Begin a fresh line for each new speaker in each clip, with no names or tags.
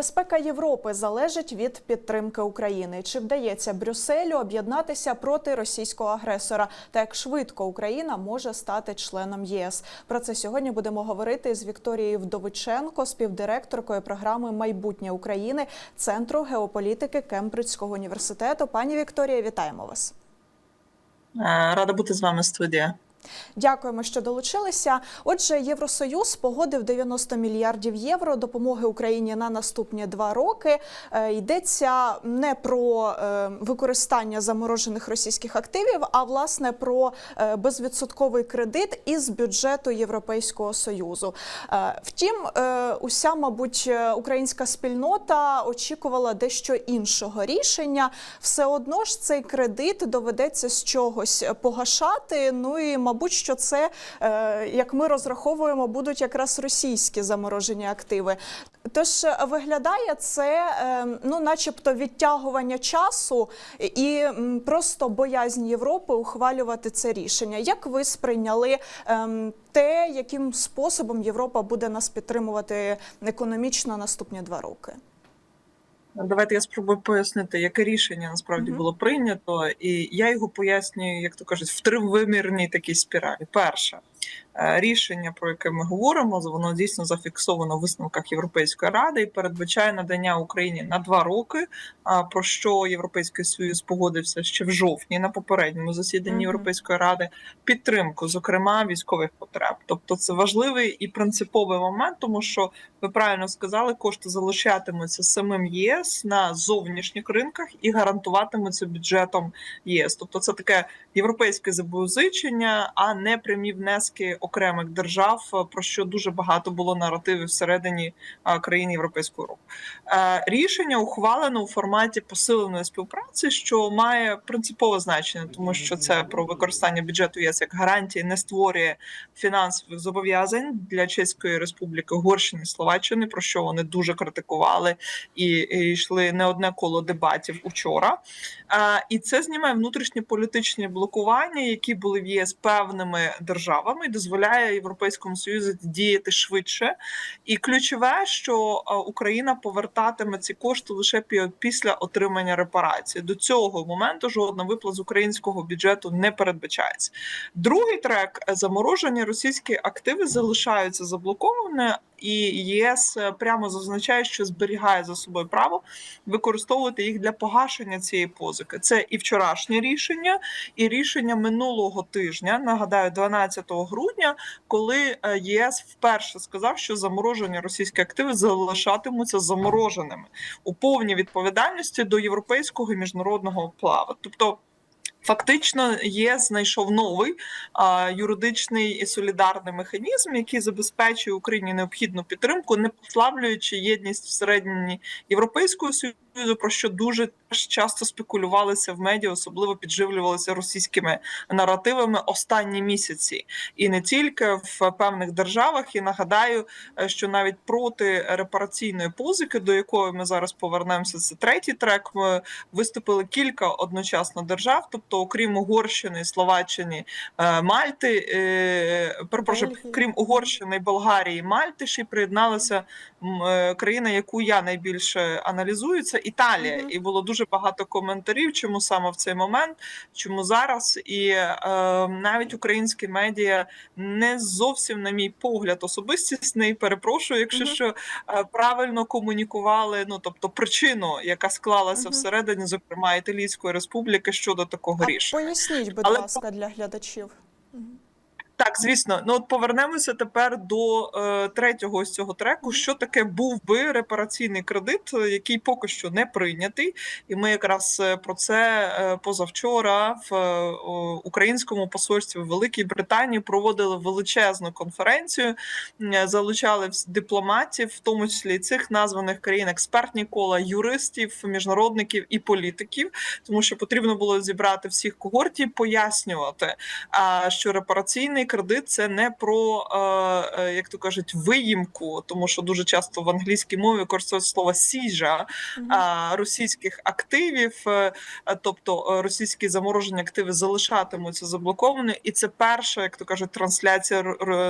Безпека Європи залежить від підтримки України. Чи вдається Брюсселю об'єднатися проти російського агресора? Та як швидко Україна може стати членом ЄС? Про це сьогодні будемо говорити з Вікторією Вдовиченко, співдиректоркою програми Майбутнє України Центру геополітики Кембриджського університету. Пані Вікторія, вітаємо вас.
Е, Рада бути з вами студія.
Дякуємо, що долучилися. Отже, Євросоюз погодив 90 мільярдів євро допомоги Україні на наступні два роки. Е, Йдеться не про е, використання заморожених російських активів, а власне про е, безвідсотковий кредит із бюджету Європейського союзу. Втім, уся, мабуть, українська спільнота очікувала дещо іншого рішення. Все одно ж цей кредит доведеться з чогось погашати. Ну і мабуть, що це, е, як ми розраховуємо, будуть якраз російські заморожені активи. Тож е, виглядає це, е, ну, начебто, відтягування часу і просто боязнь Європи ухвалювати це рішення. Як ви сприйняли ем, те, яким способом Європа буде нас підтримувати економічно наступні два роки?
Давайте я спробую пояснити, яке рішення насправді
Мгм.
було прийнято, і я його пояснюю, як то кажуть, в тривимірній такій спіралі. Перше рішення, про яке ми говоримо, воно дійсно зафіксовано в висновках Європейської ради і передбачає надання Україні на два роки. Про що Європейський Союз погодився ще в жовтні на попередньому засіданні. Європейської ради. Підтримку, зокрема військових потреб. Тобто, це важливий і принциповий момент, тому що ви правильно сказали, кошти залишатимуться самим ЄС на зовнішніх ринках і гарантуватимуться бюджетом ЄС. Тобто, це таке європейське зобов'язання, а не прямі внески окремих держав, е, про що дуже багато було наративів всередині країн Європейського року. Е, Рішення ухвалено у форматі посиленої співпраці, що має принципове значення, тому що це про використання бюджету ЄС як гарантії не створює фінансових зобов'язань для Чеської Республіки, Угорщини, Словаччини, про що вони дуже критикували і, і йшли не одне коло дебатів учора. І це знімає внутрішні політичні блокування, які були в ЄС певними державами, і дозволяє Європейському Союзу діяти швидше. І ключове, що Україна повертатиме ці кошти лише пі- після отримання репарації. До цього моменту жодна виплата з українського бюджету не передбачається. Другий трек заморожені російські активи залишаються заблоковані, і ЄС е, прямо зазначає, що зберігає за собою право використовувати їх для погашення цієї позики. Це і вчорашнє рішення, і рішення минулого тижня. Нагадаю, 12 грудня, коли е, ЄС вперше сказав, що заморожені російські активи залишатимуться замороженими у повній відповідальності до європейського і міжнародного права. Тобто. Фактично, є знайшов новий а, юридичний і солідарний механізм, який забезпечує Україні необхідну підтримку, не послаблюючи єдність всередині Європейського союзу, про що дуже теж часто спекулювалися в медіа, особливо підживлювалися російськими наративами останні місяці, і не тільки в певних державах. І нагадаю, е, що навіть проти репараційної позики, до якої ми зараз повернемося, це третій трек. Ми виступили кілька одночасно держав, тобто, окрім Угорщини, Словаччини, е, Мальти, е, перепрошую, крім Угорщини, Болгарії, Мальти, ще й приєдналася е, країна, яку я найбільше аналізую, це Італія.
Мгм.
І було дуже багато коментарів, чому саме в цей момент, чому зараз. І е, навіть українські медіа не зовсім, на мій погляд, особистісний. Перепрошую, якщо
Мгм.
що е, правильно комунікували. Ну тобто причину, яка склалася
Мгм.
всередині, зокрема Італійської республіки щодо такого
А
рішення.
поясніть, будь
Але-
ласка, для глядачів.
Так, звісно, ну от повернемося тепер до е, третього ось цього треку. Що таке був би репараційний кредит, е, який поки що не прийнятий, і ми якраз е, про це е, позавчора в е, українському посольстві в Великій Британії проводили величезну конференцію, залучали дипломатів, в тому числі цих названих країн, експертні кола, юристів, міжнародників і політиків, тому що потрібно було зібрати всіх когортів, пояснювати, а що репараційний кредит це не про е, е, як то кажуть виїмку, тому що дуже часто в англійській мові використовують слово сіжа російських активів, е, тобто російські заморожені активи залишатимуться заблоковані, і це перша, як то кажуть, трансляція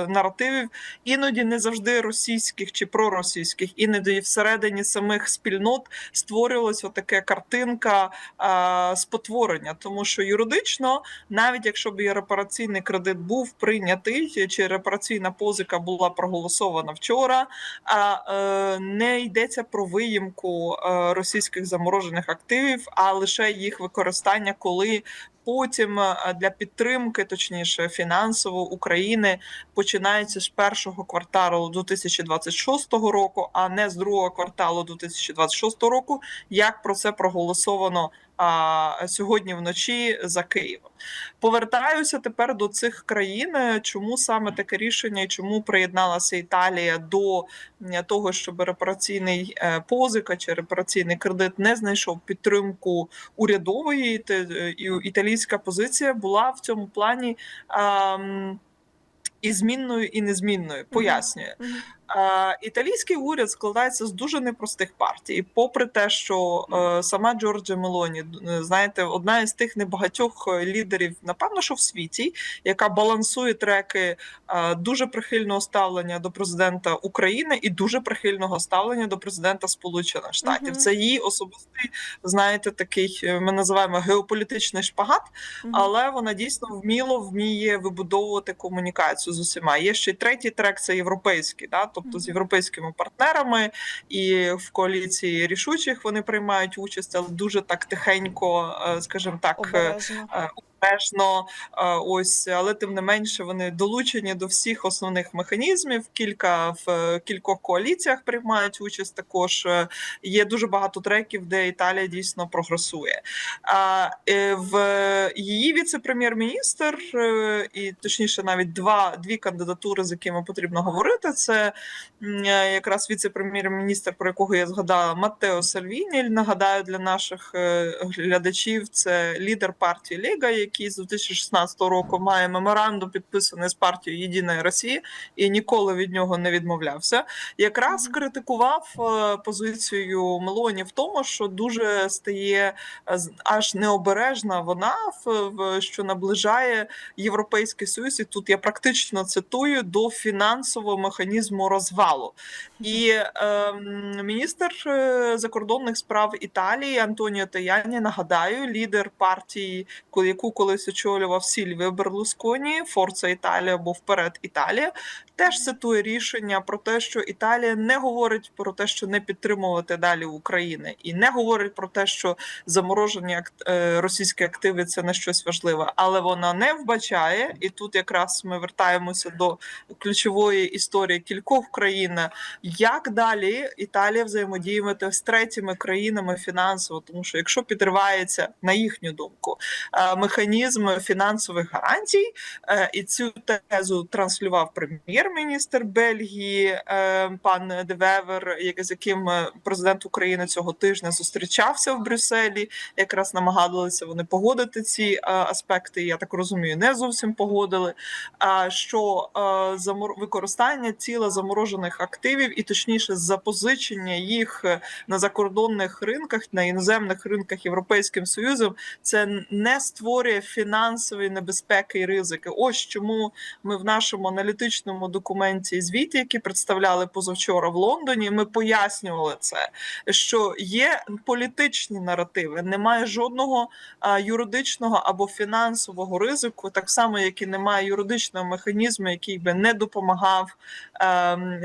наративів, іноді не завжди російських чи проросійських, іноді всередині самих спільнот створювалася така картинка спотворення, тому що юридично, навіть якщо б і репараційний кредит був прийнятий, чи репараційна позика була проголосована вчора, а е, не йдеться про виїмку е, російських заморожених активів, а лише їх використання, коли потім е, для підтримки, точніше фінансово України, починається з першого кварталу 2026 року, а не з другого кварталу 2026 року, як про це проголосовано а, сьогодні вночі за Києвом. Повертаюся тепер до цих країн. Чому саме таке рішення і чому приєдналася Італія до того, щоб репараційний е, позика чи репараційний кредит не знайшов підтримку урядової е, і італійська позиція була в цьому плані. І змінною, і незмінною пояснюю. Італійський уряд складається з дуже непростих партій. І попри те, що е, сама Джорджа Мелоні, е, знаєте, одна із тих небагатьох е, лідерів, напевно, що в світі, яка балансує треки дуже прихильного ставлення до президента України і дуже прихильного ставлення до президента Сполучених Штатів.
Мгм.
Це її особистий, знаєте, такий ми називаємо геополітичний шпагат
Мгм.
але вона дійсно вміло вміє вибудовувати комунікацію з усіма. Є ще й третій трек це європейський, да, тобто з європейськими партнерами, і в коаліції рішучих вони приймають участь, але дуже так тихенько, е, скажімо так. е,
Обережно.
Обережно, е, ось, але тим не менше вони долучені до всіх основних механізмів. Кілька в е, кількох коаліціях приймають участь. Також Е, є дуже багато треків, де Італія дійсно прогресує. А в її віце-прем'єр-міністр, і точніше, навіть два дві кандидатури, з якими потрібно говорити. Це якраз віце-прем'єр-міністр, про якого я згадала, Маттео Сальвіні. Нагадаю для наших глядачів, це лідер партії Ліга, який з 2016 року має меморандум підписаний з партією Єдина Росія і ніколи від нього не відмовлявся. Якраз критикував е, позицію Мелоні в тому, що дуже стає е, аж необережна вона в, що наближає Європейський Союз, і тут я практично цитую до фінансового механізму розвалу. І ем, міністр е, закордонних справ Італії Антоніо Таяні, нагадаю, лідер партії, яку колись очолював Сільвіо Берлусконі, Форца Італія або вперед Італія, теж цитує рішення про те, що Італія не говорить про те, що не підтримувати далі України, і не говорить про те, що заморожені е, російські активи це не щось важливе, але вона не вбачає, і тут якраз ми вертаємося до ключової історії кількох країн, як далі Італія взаємодіювати з третіми країнами фінансово, тому що якщо підривається на їхню думку е, механізм фінансових гарантій, е, і цю тезу транслював прем'єр-міністр Бельгії е, пан Девевер, з яким е, президент України цього тижня зустрічався в Брюсселі. Якраз намагалися вони погодити ці е, аспекти. Я так розумію, не зовсім погодили. А що використання тіла заморожених активів, і точніше запозичення їх на закордонних ринках, на іноземних ринках Європейським Союзом, це не створює фінансові небезпеки і ризики. Ось чому ми в нашому аналітичному документі звіті, які представляли позавчора в Лондоні, ми пояснювали це, що є політичні наративи, немає жодного юридичного або фінансового ризику, так само як і немає юридичного механізму, який би не допомагав,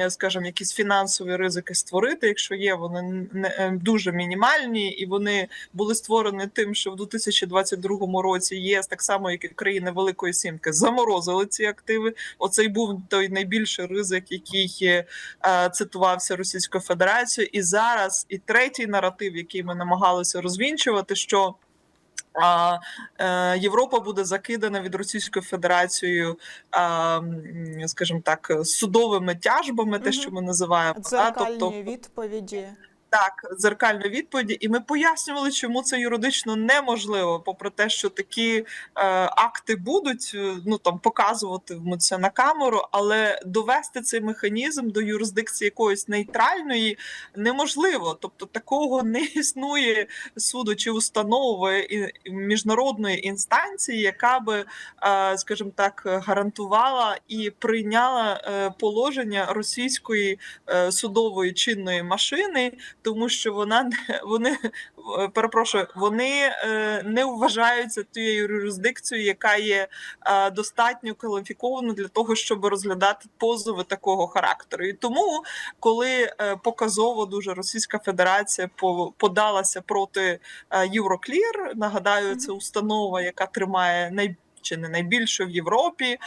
скажімо, якісь фінансові ризики створити. Якщо є, вони не е, дуже мінімальні, і вони були створені тим, що в 2022 році ЄС, так само як і країни Великої Сімки, заморозили ці активи. Оцей був той найбільший ризик, який е, цитувався Російською Федерацією. І зараз і третій наратив, який ми намагалися розвінчувати, що а, е, Європа буде закидана від Російської Федерацією, скажімо так, судовими тяжбами, те, що ми називаємо.
Дзеркальні
тобто,
відповіді.
Так дзеркальної відповіді, і ми пояснювали, чому це юридично неможливо, попри те, що такі е, акти будуть е, ну там показувати це на камеру, але довести цей механізм до юрисдикції якоїсь нейтральної неможливо. Тобто такого не існує суду чи установи і міжнародної інстанції, яка би, е, скажімо так, гарантувала і прийняла е, положення російської е, судової чинної машини, тому що вона вони перепрошую, вони е, не вважаються тією юрисдикцією, яка є е, достатньо кваліфікованою для того, щоб розглядати позови такого характеру. І тому, коли е, показово дуже Російська Федерація по- подалася проти Euroclear, нагадаю, це установа, яка тримає най чи не найбільшу в Європі е,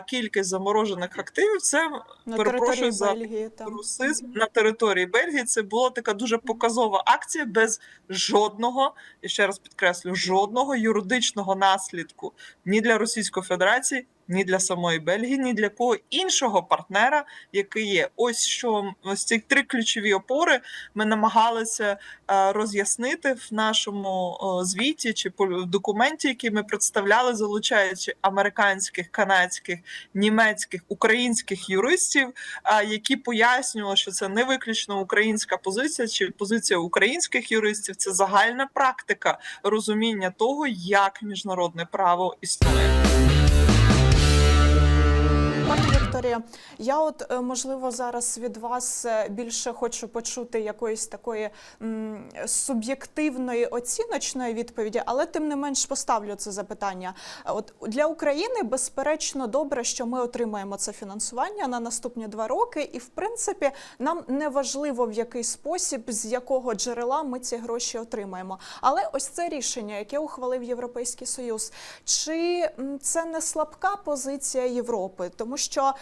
кількість заморожених активів. Це
На
перепрошую за
Бельгії
русизм на території Бельгії. Це була така дуже показова акція без жодного, і ще раз підкреслю, жодного юридичного наслідку ні для Російської Федерації, ні для самої Бельгії, ні для кого іншого партнера, який є. Ось що ось ці три ключові опори ми намагалися е, роз'яснити в нашому звіті чи в документі, який ми представляли, залучаючи американських, канадських, німецьких, українських юристів, які пояснювали, що це не виключно українська позиція чи позиція українських юристів, це загальна практика розуміння того, як міжнародне право існує.
Вікторія, я от е, можливо зараз від вас е, більше хочу почути якоїсь такої м, суб'єктивної оціночної відповіді, але тим не менш поставлю це запитання. От для України безперечно добре, що ми отримаємо це фінансування на наступні два роки, і в принципі нам не важливо в який спосіб, з якого джерела ми ці гроші отримаємо. Але ось це рішення, яке ухвалив Європейський Союз, чи це не слабка позиція Європи, тому що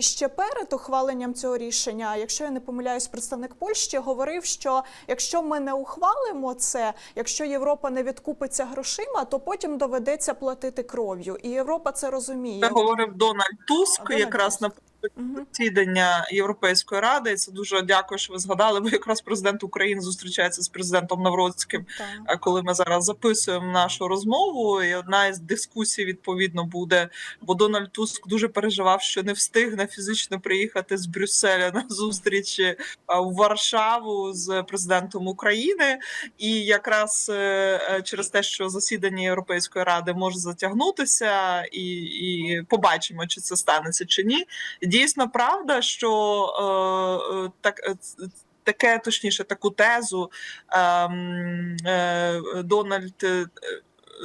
ще перед ухваленням цього рішення, якщо я не помиляюсь, представник Польщі говорив, що якщо ми не ухвалимо це, якщо Європа не відкупиться грошима, то потім доведеться платити кров'ю, і Європа це розуміє.
Це говорив Дональд Туск,
Дональд
якраз
Туск.
на. Засідання Європейської ради. І Це дуже дякую, що ви згадали. Бо якраз президент України зустрічається з президентом Навроцьким
Так.
А коли ми зараз записуємо нашу розмову, і одна із дискусій відповідно буде, бо Дональд Туск дуже переживав, що не встигне фізично приїхати з Брюсселя на зустріч в Варшаву з президентом України, і якраз е, е, через те, що засідання Європейської ради може затягнутися, і, і побачимо, чи це станеться чи ні. Дійсно, правда, що е, е, так. е, Таке точніше, таку тезу ем, е, Дональд е,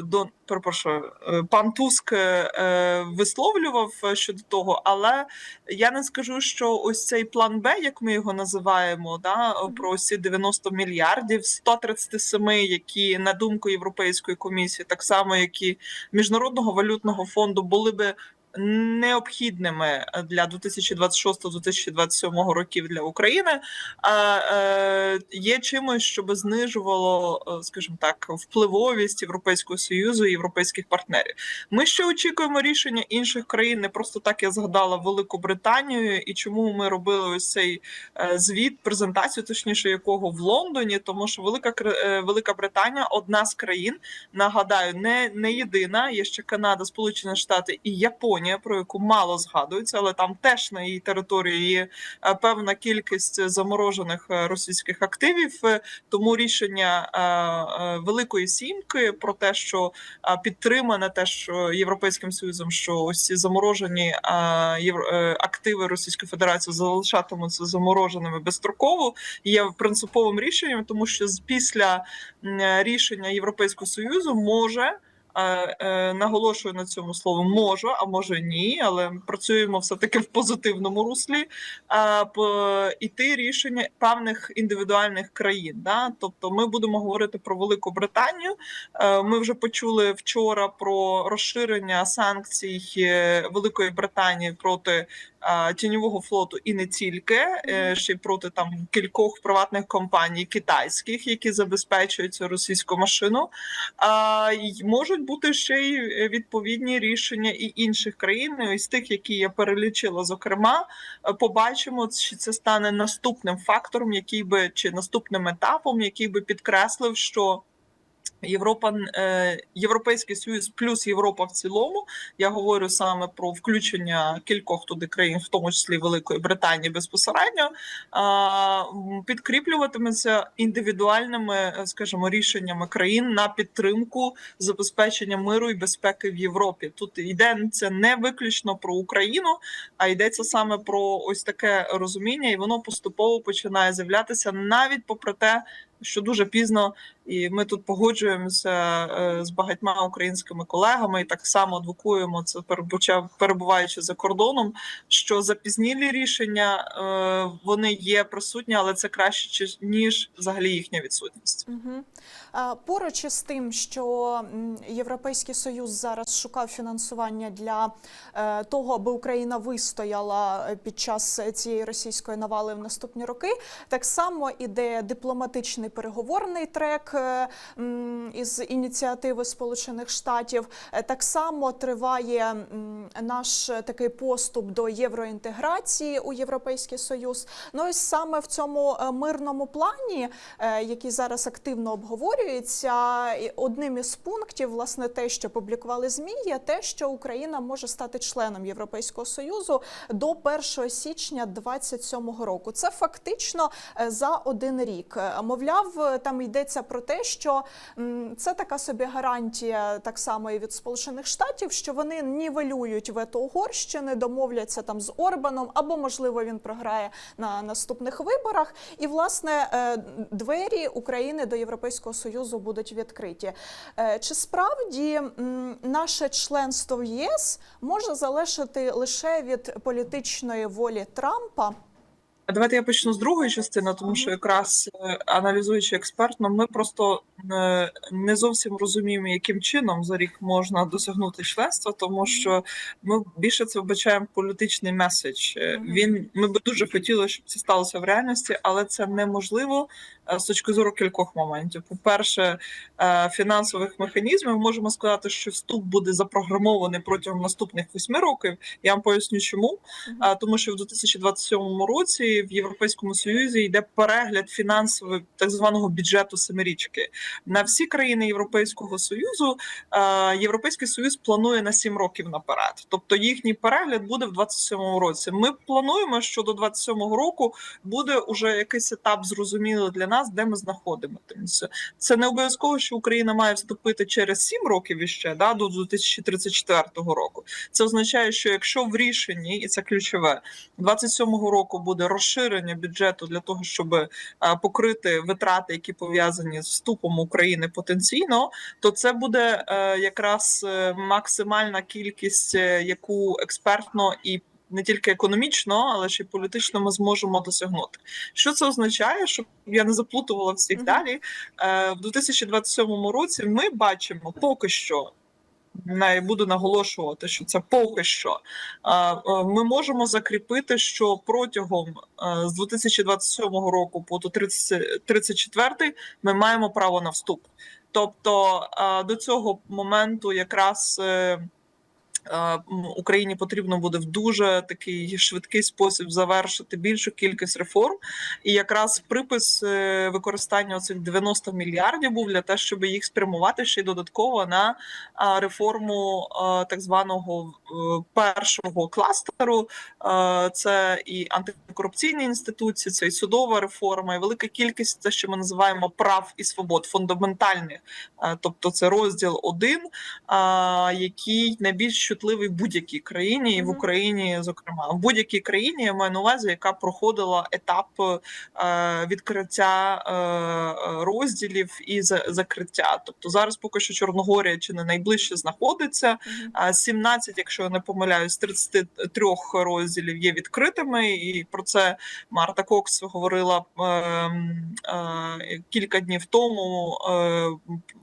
Дон, перепрошую, пан Туск е, висловлював щодо того, але я не скажу, що ось цей план Б, як ми його називаємо, да, про ці 90 мільярдів, 137, які на думку Європейської комісії, так само як і Міжнародного валютного фонду, були би необхідними для 2026-2027 років для України, а е, є чимось, щоб знижувало, е, скажімо так, впливовість Європейського союзу і європейських партнерів. Ми ще очікуємо рішення інших країн. Не просто так я згадала Велику Британію, і чому ми робили ось цей е, звіт, презентацію, точніше, якого в Лондоні, тому що Велика е, Велика Британія одна з країн. Нагадаю, не, не єдина. Є ще Канада, Сполучені Штати і Японія, про яку мало згадується, але там теж на її території є е, певна кількість заморожених е, російських активів. Е, Тому рішення Великої Сімки про те, що підтримане теж Європейським Союзом, що ось ці заморожені активи Російської Федерації залишатимуться замороженими безстроково, є принциповим рішенням, тому що після рішення Європейського Союзу може. Е, Наголошую на цьому слово може, а може ні, але працюємо все таки в позитивному руслі. Іти рішення певних індивідуальних країн. Да? Тобто, ми будемо говорити про Велику Британію. Е, Ми вже почули вчора про розширення санкцій е, Великої Британії проти тіньового флоту і не тільки, е, ще й проти там кількох приватних компаній китайських, які забезпечують цю російську машину. Можуть бути ще й е, відповідні рішення і інших країн, і із тих, які я перелічила, зокрема, е, побачимо, чи це стане наступним фактором, який би чи наступним етапом, який би підкреслив, що. Європа, е, Європейський Союз плюс Європа в цілому. Я говорю саме про включення кількох туди країн, в тому числі Великої Британії, безпосередньо підкріплюватиметься індивідуальними, е, скажімо, рішеннями країн на підтримку забезпечення миру і безпеки в Європі. Тут йдеться не виключно про Україну, а йдеться саме про ось таке розуміння, і воно поступово починає з'являтися навіть попри те, що дуже пізно, і ми тут погоджуємося е, з багатьма українськими колегами, і так само адвокуємо це перебуваючи за кордоном. Що запізнілі рішення е, вони є присутні, але це краще ніж взагалі їхня відсутність.
Угу. Поруч із тим, що Європейський Союз зараз шукав фінансування для е, того, аби Україна вистояла під час цієї російської навали в наступні роки, так само іде дипломатичний переговорний трек е, із ініціативи Сполучених Штатів. Е, Так само триває наш такий поступ до євроінтеграції у Європейський Союз. Ну і саме в цьому е, мирному плані, який зараз активно обговорюється, одним із пунктів, власне, те, що публікували змі, є те, що Україна може стати членом Європейського союзу до 1 січня 2027 року. Це фактично за один рік. Мовляв, там йдеться про те, що це така собі гарантія, так само і від Сполучених Штатів, що вони нівелюють вето Угорщини, домовляться там з Орбаном, або можливо він програє на наступних виборах. І власне е, двері України до Європейського союзу будуть відкриті. Е, Чи справді наше членство в ЄС може залежати лише від політичної волі Трампа?
А Давайте я почну з другої частини, тому що якраз е, аналізуючи експертно, ми просто е, не зовсім розуміємо, яким чином за рік можна досягнути членства, тому що ми більше це вбачаємо політичний меседж. Е, Він ми би дуже хотіли, щоб це сталося в реальності, але це неможливо з точки зору кількох моментів. По-перше, е, фінансових механізмів можемо сказати, що вступ буде запрограмований протягом наступних восьми років. Я вам поясню, чому. Тому що в 2027 році в Європейському Союзі йде перегляд фінансового так званого бюджету семирічки на всі країни Європейського Союзу. е, Європейський Союз планує на 7 років наперед. Тобто їхній перегляд буде в 27 році. Ми плануємо, що до 27 року буде уже якийсь етап зрозумілий для нас, де ми знаходимося. Це не обов'язково, що Україна має вступити через 7 років іще да, до 2034 року. Це означає, що якщо в рішенні, і це ключове, 27-го року буде розширення бюджету для того, щоб е, покрити витрати, які пов'язані з вступом України потенційно, то це буде е, якраз е, максимальна кількість, яку експертно і не тільки економічно, але ще й політично ми зможемо досягнути. Що це означає, щоб я не заплутувала всіх
Мгм.
далі? Е, В 2027 році ми бачимо поки що. Не буду наголошувати, що це поки що. Е, Ми можемо закріпити, що протягом е, з 2027 року по до 34 ми маємо право на вступ. Тобто е, до цього моменту якраз Україні потрібно буде в дуже такий швидкий спосіб завершити більшу кількість реформ. І якраз припис е, використання цих 90 мільярдів був для того, щоб їх спрямувати ще й додатково на реформу так званого е, першого кластеру. Е, Це і антикорупційні інституції, це і судова реформа, і велика кількість те, що ми називаємо прав і свобод, фундаментальних. Е, Тобто це розділ один, який найбільш чутливий в будь-якій країні, і в Україні, зокрема, в будь-якій країні я маю на увазі, яка проходила етап е, відкриття е, розділів і за- закриття. Тобто зараз поки що Чорногорія чи не найближче знаходиться. А 17, якщо я не помиляюсь, з 33 розділів є відкритими, і про це Марта Кокс говорила ем, е, кілька днів тому е,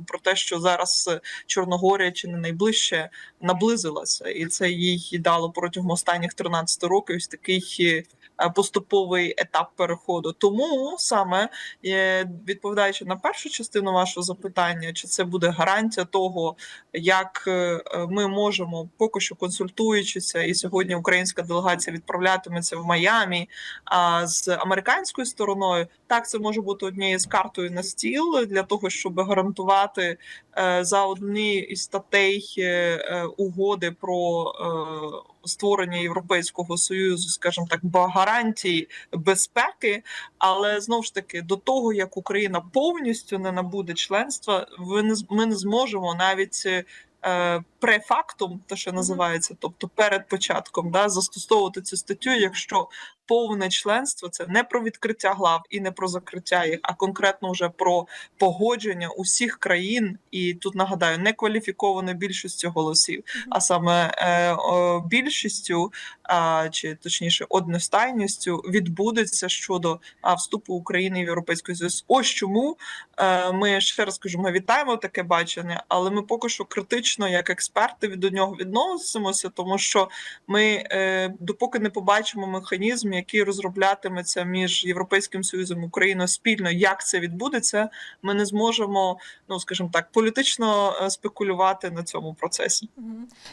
про те, що зараз Чорногорія чи не найближче наблизилася навчилася, і це їй дало протягом останніх 13 років ось такий е, поступовий етап переходу. Тому саме е, відповідаючи на першу частину вашого запитання, чи це буде гарантія того, як е, е, ми можемо поки що консультуючися, і сьогодні українська делегація відправлятиметься в Майамі. А з американською стороною так це може бути однією з картою на стіл для того, щоб гарантувати е, за одні із статей е, е, угоди про е, створення Європейського союзу, скажімо так, гарантій безпеки. Але знову ж таки, до того як Україна повністю не набуде членства, ви не ми не зможемо навіть. префактом, е, Префактум, те, що називається, тобто перед початком, да, застосовувати цю статтю, якщо повне членство це не про відкриття глав і не про закриття їх, а конкретно вже про погодження усіх країн, і тут нагадаю, не кваліфікованою більшістю голосів, а саме е, о, більшістю, а, чи точніше одностайністю відбудеться щодо а, вступу України в Європейський Союз. Ось чому е, ми ще раз кажу, ми вітаємо таке бачення, але ми поки що критично, як експерти, від до нього відносимося, тому що ми е, допоки не побачимо механізм, який розроблятиметься між Європейським Союзом і Україною спільно, як це відбудеться, ми не зможемо, ну скажімо так, політично е, спекулювати на цьому процесі.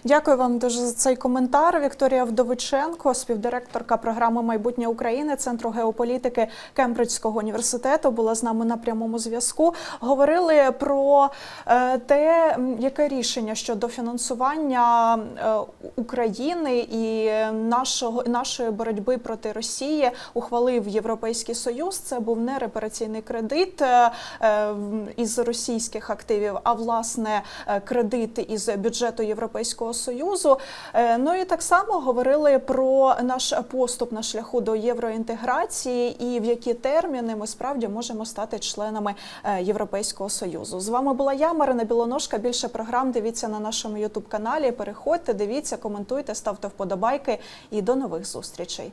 Дякую вам дуже за цей коментар. Вікторія Вдовиченко, співдиректорка програми Майбутнє України Центру геополітики Кембриджського університету, була з нами на прямому зв'язку. Говорили про е, те, яке рішення щодо фінансування е, України і нашого нашої боротьби проти Росії ухвалив Європейський Союз. Це був не репараційний кредит е, із російських активів, а власне е, кредит із бюджету Європейського Союзу. Е, Ну і так само говорили про наш поступ на шляху до євроінтеграції і в які терміни ми справді можемо стати членами Європейського Союзу. З вами була я, Марина Білоножка. Більше програм дивіться на нашому Ютуб каналі. Переходьте, дивіться, коментуйте, ставте вподобайки і до нових зустрічей.